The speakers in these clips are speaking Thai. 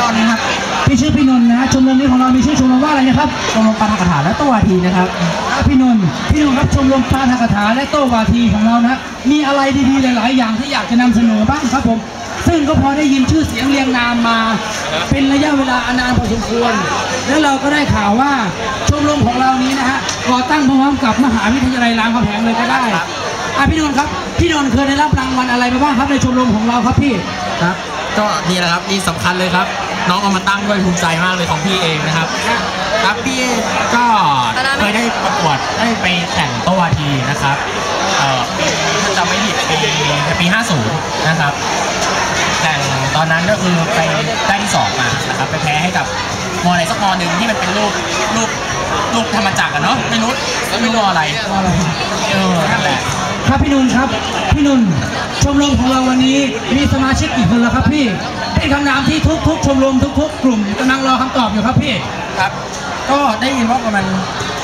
นนท์ครับพี่ชื่อพี่นนท์นะฮะชมรมนี้ของเรามีชื่อชมรมว่าอะไรนะครับชมรมปาฐกถาและตัววาทีนะครับอะพี่นนท์พี่นนท์ครับชมรมปาฐกถาและโต้วาทีของเรานะฮะมีอะไรดีๆหลาย ๆ อย่างที่อยากจะนำเสนอบ้างครับผมซึ่งก็พอได้ยินชื่อเสียงเรียงนามมา เป็นระยะเวลาอนานพอสมควร แล้วเราก็ได้ข่าวว่าชมรมของเรานี้นะฮะก่อตั้งพร้อมกับมหาวิทยาลัยรามคำแหงเลยก็ได้อะพี่นนท์ครับพี่นนท์เคยได้รับรางวัลอะไรมาบ้างครับในชมรมของเราครับพี่ครับ ก็นี่แหละครับนี่สำคัญเลยครับ น้องเอามาตั้งด้วยภูมิใจมากเลยของพี่เองนะครับ ครับพี่ก็เคยได้ประกวดได้ไปแข่งโตวาทีนะครับเอ่อถ้าจำไม่ผิดปีปี 50 นะครับแข่งตอนนั้นก็คือไปได้ที่สองมานะครับไปแพ้ให้กับมอไหนสักมอหนึ่งที่มันเป็นรูปรูปรูปธรรมจักรอะเนาะไม่รู้ไม่รู้อะไรเออนั่นแหละครับพี่นุ่นครับ พี่นุ่นชมรมของเราวันนี้มีสมาชิกกี่คนแล้วครับพี่ เป็นคำถามที่ทุกทุกๆชมรมทุกๆกลุ่มกำลังรอคำตอบอยู่ครับพี่ครับ ก็ได้ยินว่ามาณ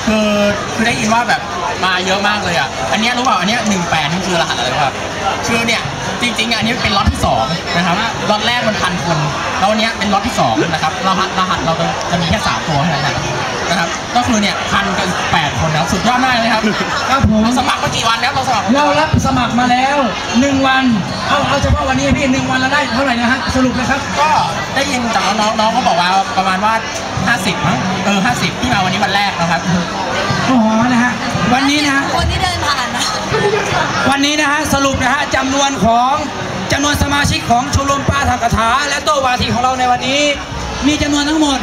คือคือได้ยินว่าแบบมาเยอะมากเลยอะ อันเนี้ยรู้เปล่าอันเนี้ยหนึ่งแปดนี่คือรหัสอะไรครับ คือเนี่ยจริงๆอันนี้เป็นล็อตที่สองนะครับล็อตแรกมันพันคนแล้วอันเนี้ยเป็นล็อตที่สองนะครับรหัสรหัสเราจะมีแค่สามตัวเท่านั้นนะครับ คือเนี่ยพันกันแปดคนนะครับสุดยอดมากเลยครับครับผม เราสมัครมากี่วันแล้วเราสมัครเรารับสมัครมาแล้วหนึ่งวัน เอาเอาเฉพาะวันนี้พี่หนึ่งวันเราได้เท่าไหร่นะฮะสรุปนะครับ ก็ได้ยินจากน้องๆน้องเขาบอกว่าประมาณว่า 50มั้งเออ50 ที่มาวันนี้วันแรกนะครับ โอ้โหนะฮะวันนี้นะฮะคนที่เดินผ่านนะวันนี้นะฮะสรุปนะฮะจำนวนของจำนวนสมาชิกของชมรมปาฐกถาและโตวาทีของเราในวันนี้ มีจำนวนทั้งหมด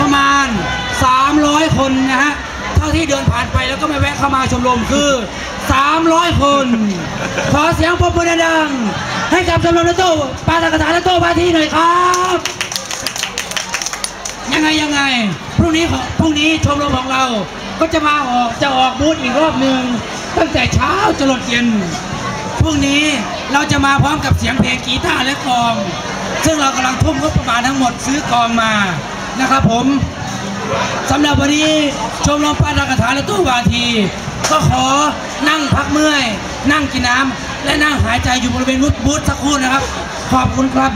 ประมาณ 300 คนนะฮะ เท่าที่เดินผ่านไปแล้วก็มาแวะเข้ามาชมรมคือ 300 คน ขอเสียงปรบมือดังๆให้กับชมรมและโตปาฐกถาและโตวาที่หน่อยครับ ยังไงยังไง พรุ่งนี้ขอพรุ่งนี้ชมรมของเรา ก็จะมาออกจะออกบูธอีกรอบหนึ่งตั้งแต่เช้าจรดเย็นพรุ่งนี้เราจะมาพร้อมกับเสียงเพลงกีตาร์และกลอง ซึ่งเรากำลังทุ่มงบประมาณทั้งหมดซื้อกลองมานะครับผม สำหรับวันนี้ชมรมปาฐกถาและตู้วาที ก็ขอนั่งพักเมื่อย นั่งกินน้ำและนั่งหายใจอยู่บริเวณบูธสักครู่นะครับ ขอบคุณครับ